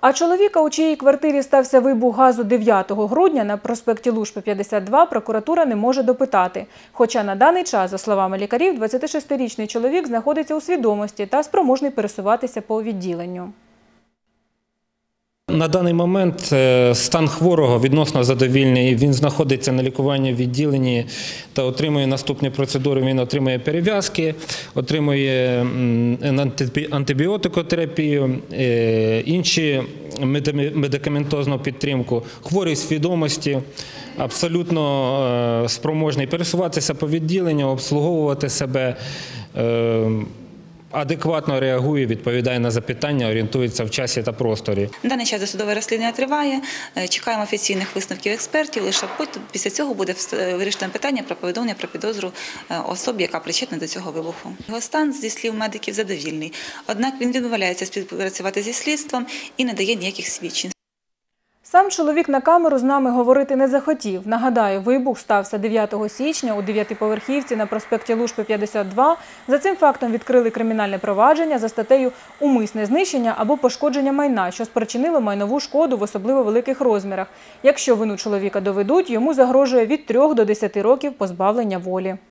А чоловіка, у чиїй квартирі стався вибух газу 9 грудня на проспекті Лужпи 52, прокуратура не може допитати. Хоча на даний час, за словами лікарів, 26-річний чоловік знаходиться у свідомості та спроможний пересуватися по відділенню. На даний момент е, стан хворого відносно задовільний. Він знаходиться на лікуванні в відділенні та отримує наступні процедури. Він отримує перев'язки, отримує антибіотикотерапію, е, інші меди- медикаментозну підтримку. Хворий свідомості, абсолютно е, спроможний пересуватися по відділенню, обслуговувати себе. Е, Адекватно реагує, відповідає на запитання, орієнтується в часі та просторі. На даний час досудове розслідування триває. Е, Чекаємо офіційних висновків експертів. Лише після цього буде вс- вирішено питання про повідомлення про підозру е, особі, яка причетна до цього вибуху. Його стан зі слів медиків задовільний. Однак він відмовляється співпрацювати зі слідством і не дає ніяких свідчень. Сам чоловік на камеру з нами говорити не захотів. Нагадаю, вибух стався 9 січня у дев'ятиповерхівці на проспекті Лушпи 52. За цим фактом відкрили кримінальне провадження за статтею «Умисне знищення або пошкодження майна», що спричинило майнову шкоду в особливо великих розмірах. Якщо вину чоловіка доведуть, йому загрожує від 3 до 10 років позбавлення волі.